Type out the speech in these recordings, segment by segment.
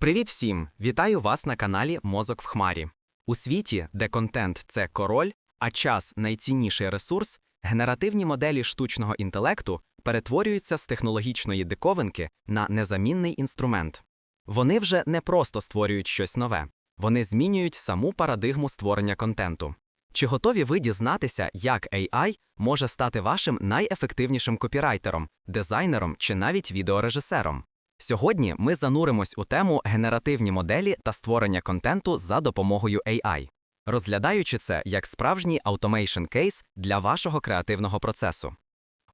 Привіт всім! Вітаю вас на каналі Мозок в Хмарі. У світі, де контент це король, а час найцінніший ресурс, генеративні моделі штучного інтелекту перетворюються з технологічної диковинки на незамінний інструмент. Вони вже не просто створюють щось нове, вони змінюють саму парадигму створення контенту. Чи готові ви дізнатися, як AI може стати вашим найефективнішим копірайтером, дизайнером чи навіть відеорежисером? Сьогодні ми зануримось у тему генеративні моделі та створення контенту за допомогою AI, розглядаючи це як справжній automation кейс для вашого креативного процесу.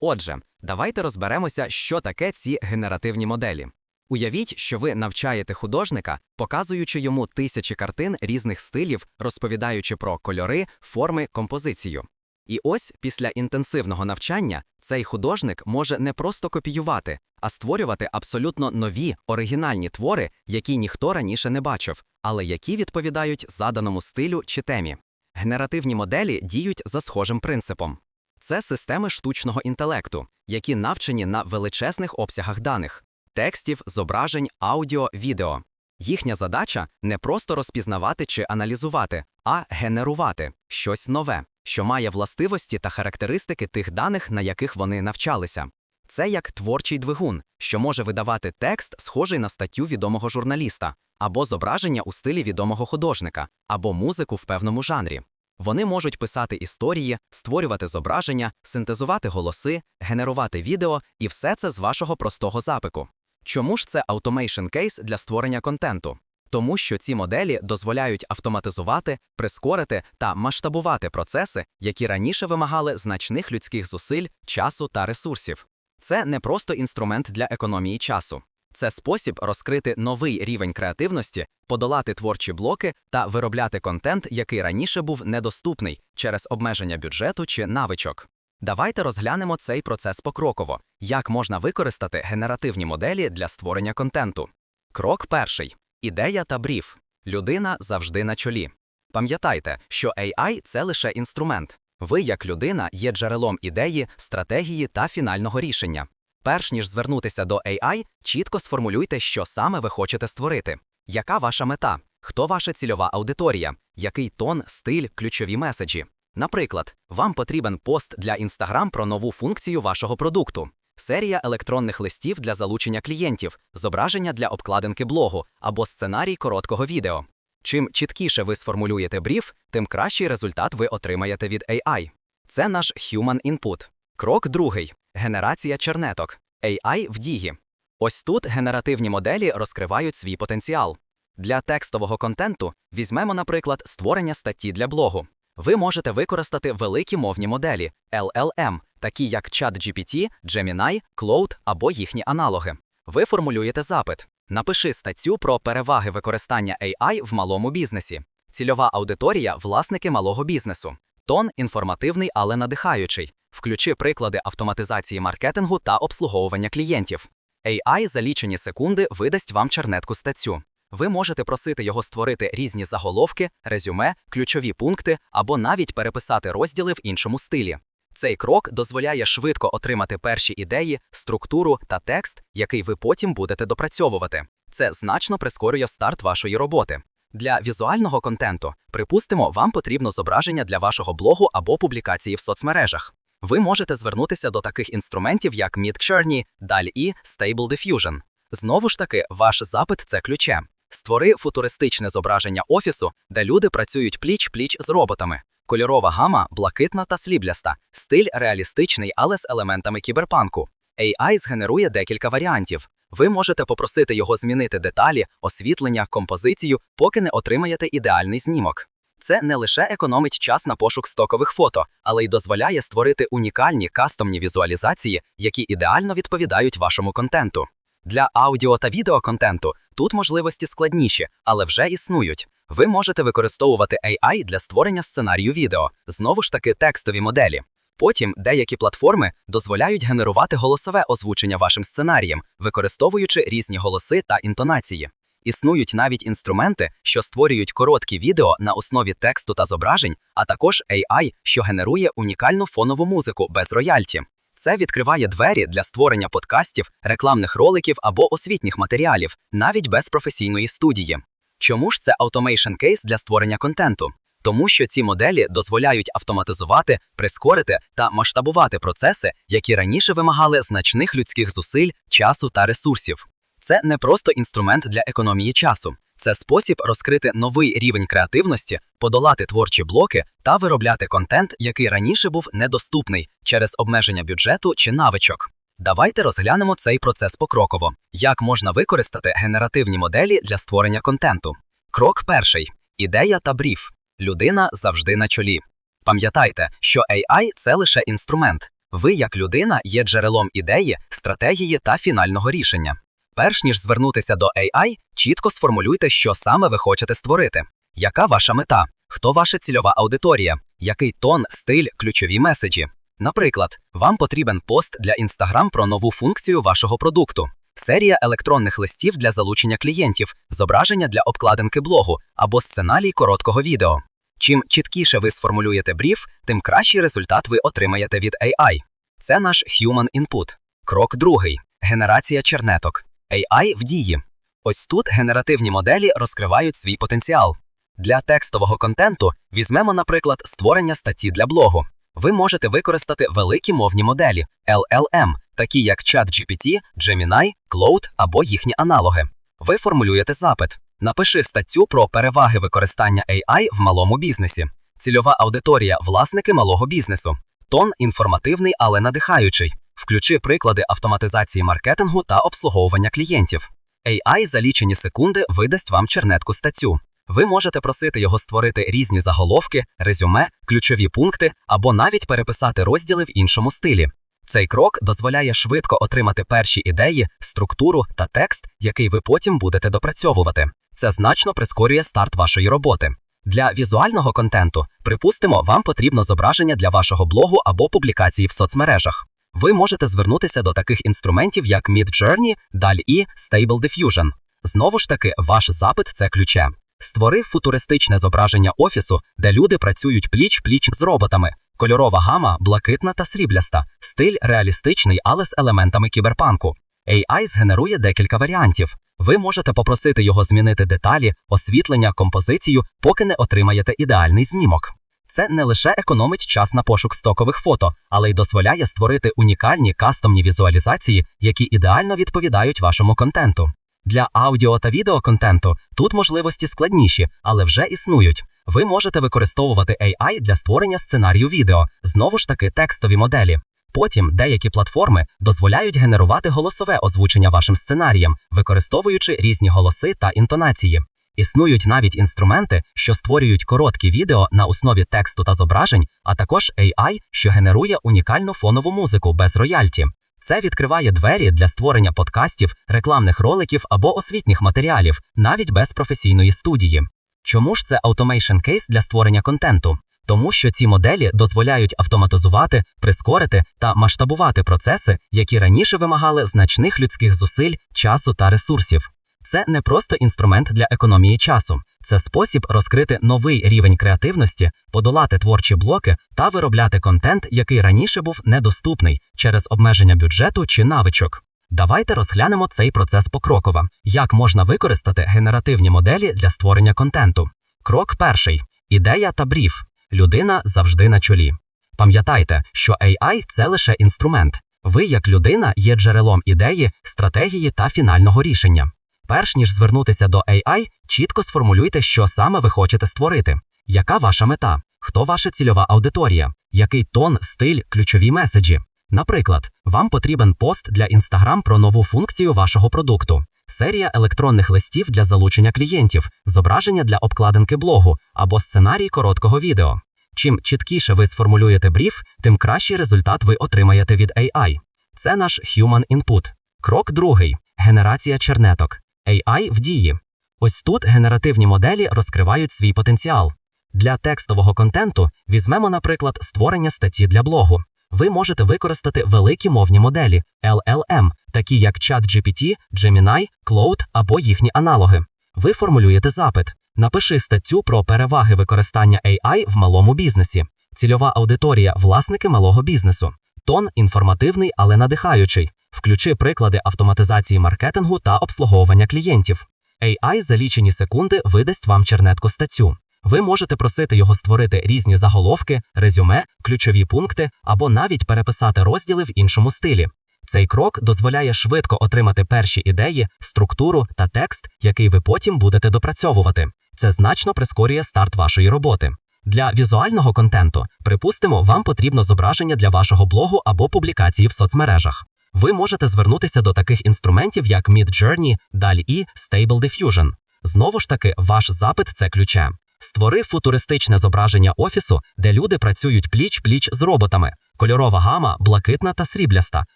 Отже, давайте розберемося, що таке ці генеративні моделі. Уявіть, що ви навчаєте художника, показуючи йому тисячі картин різних стилів, розповідаючи про кольори, форми, композицію. І ось після інтенсивного навчання цей художник може не просто копіювати, а створювати абсолютно нові оригінальні твори, які ніхто раніше не бачив, але які відповідають заданому стилю чи темі. Генеративні моделі діють за схожим принципом. Це системи штучного інтелекту, які навчені на величезних обсягах даних текстів, зображень, аудіо, відео. Їхня задача не просто розпізнавати чи аналізувати, а генерувати щось нове, що має властивості та характеристики тих даних, на яких вони навчалися. Це як творчий двигун, що може видавати текст, схожий на статтю відомого журналіста, або зображення у стилі відомого художника, або музику в певному жанрі. Вони можуть писати історії, створювати зображення, синтезувати голоси, генерувати відео і все це з вашого простого запику. Чому ж це automation кейс для створення контенту? Тому що ці моделі дозволяють автоматизувати, прискорити та масштабувати процеси, які раніше вимагали значних людських зусиль, часу та ресурсів. Це не просто інструмент для економії часу, це спосіб розкрити новий рівень креативності, подолати творчі блоки та виробляти контент, який раніше був недоступний через обмеження бюджету чи навичок. Давайте розглянемо цей процес покроково, як можна використати генеративні моделі для створення контенту. Крок перший ідея та бріф. Людина завжди на чолі. Пам'ятайте, що AI – це лише інструмент. Ви, як людина, є джерелом ідеї, стратегії та фінального рішення. Перш ніж звернутися до AI, чітко сформулюйте, що саме ви хочете створити. Яка ваша мета? Хто ваша цільова аудиторія? Який тон, стиль, ключові меседжі? Наприклад, вам потрібен пост для Instagram про нову функцію вашого продукту, серія електронних листів для залучення клієнтів, зображення для обкладинки блогу або сценарій короткого відео. Чим чіткіше ви сформулюєте бріф, тим кращий результат ви отримаєте від AI. Це наш Human Input. Крок другий генерація чернеток. AI в дії. Ось тут генеративні моделі розкривають свій потенціал. Для текстового контенту візьмемо, наприклад, створення статті для блогу. Ви можете використати великі мовні моделі LLM, такі як ChatGPT, Gemini, Claude або їхні аналоги. Ви формулюєте запит. Напиши статтю про переваги використання AI в малому бізнесі. Цільова аудиторія власники малого бізнесу. Тон інформативний, але надихаючий. Включи приклади автоматизації маркетингу та обслуговування клієнтів. AI за лічені секунди видасть вам чернетку статтю. Ви можете просити його створити різні заголовки, резюме, ключові пункти або навіть переписати розділи в іншому стилі. Цей крок дозволяє швидко отримати перші ідеї, структуру та текст, який ви потім будете допрацьовувати. Це значно прискорює старт вашої роботи. Для візуального контенту, припустимо, вам потрібно зображення для вашого блогу або публікації в соцмережах. Ви можете звернутися до таких інструментів, як Midjourney, DALL-E, Stable Diffusion. Знову ж таки, ваш запит це ключе. Створи футуристичне зображення офісу, де люди працюють пліч-пліч з роботами. Кольорова гама блакитна та слібляста, стиль реалістичний, але з елементами кіберпанку. AI згенерує декілька варіантів. Ви можете попросити його змінити деталі, освітлення, композицію, поки не отримаєте ідеальний знімок. Це не лише економить час на пошук стокових фото, але й дозволяє створити унікальні кастомні візуалізації, які ідеально відповідають вашому контенту. Для аудіо та відеоконтенту тут можливості складніші, але вже існують. Ви можете використовувати AI для створення сценарію відео, знову ж таки текстові моделі. Потім деякі платформи дозволяють генерувати голосове озвучення вашим сценарієм, використовуючи різні голоси та інтонації. Існують навіть інструменти, що створюють короткі відео на основі тексту та зображень, а також AI, що генерує унікальну фонову музику без роялті. Це відкриває двері для створення подкастів, рекламних роликів або освітніх матеріалів, навіть без професійної студії. Чому ж це automation кейс для створення контенту? Тому що ці моделі дозволяють автоматизувати, прискорити та масштабувати процеси, які раніше вимагали значних людських зусиль, часу та ресурсів. Це не просто інструмент для економії часу, це спосіб розкрити новий рівень креативності, подолати творчі блоки та виробляти контент, який раніше був недоступний через обмеження бюджету чи навичок. Давайте розглянемо цей процес покроково. Як можна використати генеративні моделі для створення контенту? Крок перший: ідея та бріф. Людина завжди на чолі. Пам'ятайте, що AI – це лише інструмент. Ви, як людина, є джерелом ідеї, стратегії та фінального рішення. Перш ніж звернутися до AI, чітко сформулюйте, що саме ви хочете створити. Яка ваша мета? Хто ваша цільова аудиторія? Який тон, стиль, ключові меседжі? Наприклад, вам потрібен пост для Instagram про нову функцію вашого продукту, серія електронних листів для залучення клієнтів, зображення для обкладинки блогу або сценарій короткого відео. Чим чіткіше ви сформулюєте бріф, тим кращий результат ви отримаєте від AI. Це наш Human Input. Крок другий генерація чернеток. AI в дії. Ось тут генеративні моделі розкривають свій потенціал. Для текстового контенту візьмемо, наприклад, створення статті для блогу. Ви можете використати великі мовні моделі LLM, такі як ChatGPT, Gemini, Claude або їхні аналоги. Ви формулюєте запит. Напиши статтю про переваги використання AI в малому бізнесі. Цільова аудиторія власники малого бізнесу. Тон інформативний, але надихаючий. Включи приклади автоматизації маркетингу та обслуговування клієнтів. AI за лічені секунди видасть вам чернетку статтю. Ви можете просити його створити різні заголовки, резюме, ключові пункти або навіть переписати розділи в іншому стилі. Цей крок дозволяє швидко отримати перші ідеї, структуру та текст, який ви потім будете допрацьовувати. Це значно прискорює старт вашої роботи. Для візуального контенту, припустимо, вам потрібно зображення для вашого блогу або публікації в соцмережах. Ви можете звернутися до таких інструментів, як Midjourney, DALL-E, Stable Diffusion. Знову ж таки, ваш запит це ключе. Створи футуристичне зображення офісу, де люди працюють пліч-пліч з роботами. Кольорова гама блакитна та срібляста, стиль реалістичний, але з елементами кіберпанку. AI згенерує декілька варіантів. Ви можете попросити його змінити деталі, освітлення, композицію, поки не отримаєте ідеальний знімок. Це не лише економить час на пошук стокових фото, але й дозволяє створити унікальні кастомні візуалізації, які ідеально відповідають вашому контенту. Для аудіо та відеоконтенту тут можливості складніші, але вже існують. Ви можете використовувати AI для створення сценарію відео, знову ж таки текстові моделі. Потім деякі платформи дозволяють генерувати голосове озвучення вашим сценаріям, використовуючи різні голоси та інтонації. Існують навіть інструменти, що створюють короткі відео на основі тексту та зображень, а також AI, що генерує унікальну фонову музику без роялті. Це відкриває двері для створення подкастів, рекламних роликів або освітніх матеріалів, навіть без професійної студії. Чому ж це automation кейс для створення контенту? Тому що ці моделі дозволяють автоматизувати, прискорити та масштабувати процеси, які раніше вимагали значних людських зусиль, часу та ресурсів. Це не просто інструмент для економії часу, це спосіб розкрити новий рівень креативності, подолати творчі блоки та виробляти контент, який раніше був недоступний через обмеження бюджету чи навичок. Давайте розглянемо цей процес покроково, як можна використати генеративні моделі для створення контенту. Крок перший ідея та бріф. Людина завжди на чолі. Пам'ятайте, що AI – це лише інструмент. Ви, як людина, є джерелом ідеї, стратегії та фінального рішення. Перш ніж звернутися до AI, чітко сформулюйте, що саме ви хочете створити. Яка ваша мета? Хто ваша цільова аудиторія? Який тон, стиль, ключові меседжі? Наприклад, вам потрібен пост для Instagram про нову функцію вашого продукту, серія електронних листів для залучення клієнтів, зображення для обкладинки блогу або сценарій короткого відео. Чим чіткіше ви сформулюєте бріф, тим кращий результат ви отримаєте від AI. Це наш Human Input. Крок другий генерація чернеток. AI в дії. Ось тут генеративні моделі розкривають свій потенціал. Для текстового контенту візьмемо, наприклад, створення статті для блогу. Ви можете використати великі мовні моделі LLM, такі як ChatGPT, Gemini, Claude або їхні аналоги. Ви формулюєте запит. Напиши статтю про переваги використання AI в малому бізнесі. Цільова аудиторія власники малого бізнесу. Тон інформативний, але надихаючий. Включи приклади автоматизації маркетингу та обслуговування клієнтів. AI за лічені секунди видасть вам чернетку статтю. Ви можете просити його створити різні заголовки, резюме, ключові пункти або навіть переписати розділи в іншому стилі. Цей крок дозволяє швидко отримати перші ідеї, структуру та текст, який ви потім будете допрацьовувати. Це значно прискорює старт вашої роботи. Для візуального контенту, припустимо, вам потрібно зображення для вашого блогу або публікації в соцмережах. Ви можете звернутися до таких інструментів, як Midjourney, DALL-E, Stable Diffusion. Знову ж таки, ваш запит це ключе. Створи футуристичне зображення офісу, де люди працюють пліч-пліч з роботами. Кольорова гама блакитна та срібляста,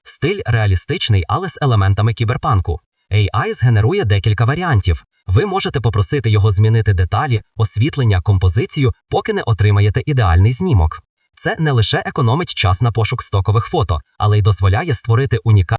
стиль реалістичний, але з елементами кіберпанку. AI згенерує декілька варіантів. Ви можете попросити його змінити деталі, освітлення, композицію, поки не отримаєте ідеальний знімок. Це не лише економить час на пошук стокових фото, але й дозволяє створити унікальні